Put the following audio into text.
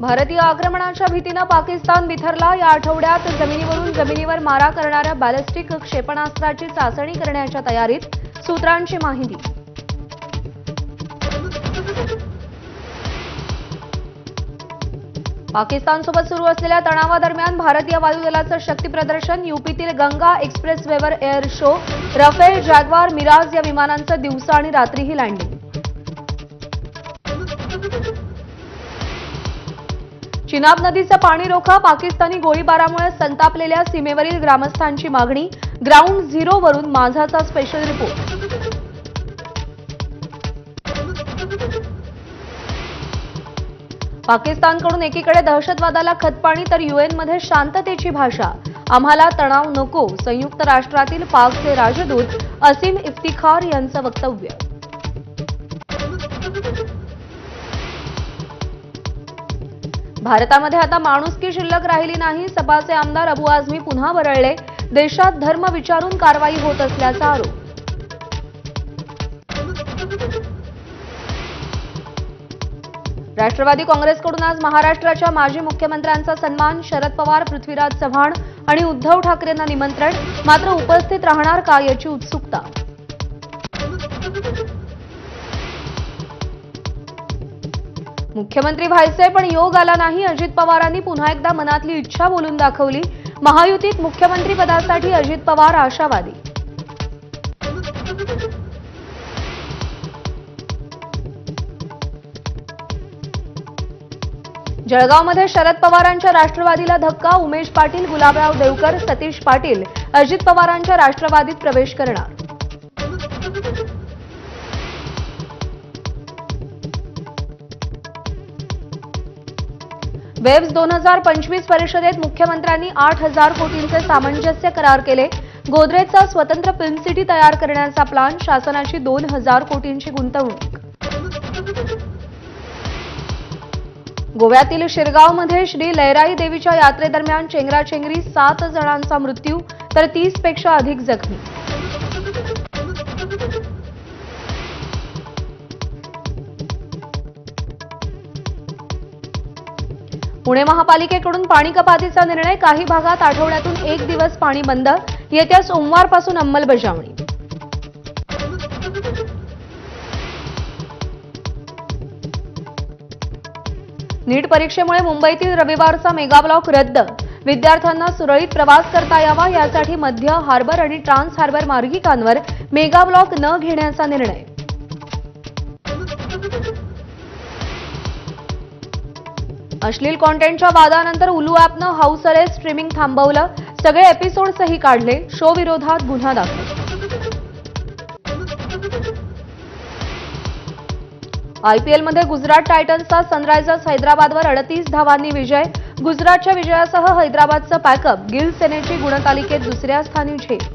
भारतीय आक्रमणाच्या भीतीनं पाकिस्तान बिथरला. या आठवड्यात जमिनीवरून जमिनीवर मारा करणाऱ्या बॅलिस्टिक क्षेपणास्त्राची चाचणी करण्याच्या तयारीत सूत्रांची माहिती. पाकिस्तानसोबत सुरू असलेल्या तणावादरम्यान भारतीय वायुदलाचं शक्तीप्रदर्शन युपीतील Ganga एक्सप्रेसवेवर air show. Rafale Jaguar Mirage या विमानांचं दिवसा आणि रात्रीही लँडिंग. चिनाब नदीचं पाणी रोखा पाकिस्तानी गोळीबारामुळे संतापलेल्या सीमेवरील ग्रामस्थांची मागणी. ग्राउंड झिरोवरून माझाचा स्पेशल रिपोर्ट पाकिस्तानकडून एकीकडे दहशतवादाला खतपाणी तर युएनमध्ये शांततेची भाषा. आम्हाला तणाव नको संयुक्त राष्ट्रातील पाकचे राजदूत असीम इफ्तिखार यांचं वक्तव्य. भारतामध्ये आता माणुसकी शिल्लक राहिली नाही सपाचे आमदार अबू आझमी पुन्हा वरळले. देशात धर्म विचारून कारवाई होत असल्याचा आरोप. राष्ट्रवादी काँग्रेसकडून आज महाराष्ट्राच्या माजी मुख्यमंत्र्यांचा सन्मान शरद पवार पृथ्वीराज चव्हाण आणि उद्धव ठाकरेंना निमंत्रण मात्र उपस्थित राहणार का याची उत्सुकता? मुख्यमंत्री व्हायचे पण योग आला नाही. अजित पवारांनी पुन्हा एकदा मनातली इच्छा बोलून दाखवली. महायुतीत मुख्यमंत्री पदासाठी अजित पवार आशावादी. जळगावमध्ये शरद पवारांच्या राष्ट्रवादीला धक्का उमेश पाटील गुलाबराव देवकर सतीश पाटील. अजित पवारांच्या राष्ट्रवादीत प्रवेश करणार. वेब्स दोन हजार पंचवीस परिषदेत मुख्यमंत्र्यांनी आठ हजार कोटींचे सामंजस्य करार केले. गोदरेजचा स्वतंत्र फिल्म सिटी तयार करण्याचा प्लान शासनाची दोन हजार कोटींची गुंतवणूक. गोव्यातील शिरगावमध्ये श्री लयराई देवीच्या यात्रेदरम्यान चेंगराचेंगरी सात जणांचा मृत्यू तर तीसपेक्षा अधिक जखमी. पुणे महापालिकेकडून पाणी कपातीचा निर्णय काही भागात आठवड्यातून एक दिवस पाणी बंद. येत्या सोमवारपासून अंमलबजावणी. नीट परीक्षेमुळे मुंबईतील रविवारचा मेगाब्लॉक रद्द. विद्यार्थ्यांना सुरळीत प्रवास करता यावा यासाठी मध्य हार्बर आणि ट्रान्स हार्बर मार्गिकांवर मेगाब्लॉक न घेण्याचा निर्णय. अश्लील कॉन्टेंटच्या वादानंतर उलू ॲपनं हाऊस अरेस्ट स्ट्रीमिंग थांबवलं. सगळे एपिसोड्सही काढले. शो विरोधात गुन्हा दाखल. आयपीएलमध्ये गुजरात टायटन्सचा सनरायझर्स हैदराबादवर अडतीस धावांनी विजय. गुजरातच्या विजयासह हैदराबादचं पॅकअप गिल सेनेची गुणतालिकेत दुसऱ्या स्थानी झेप.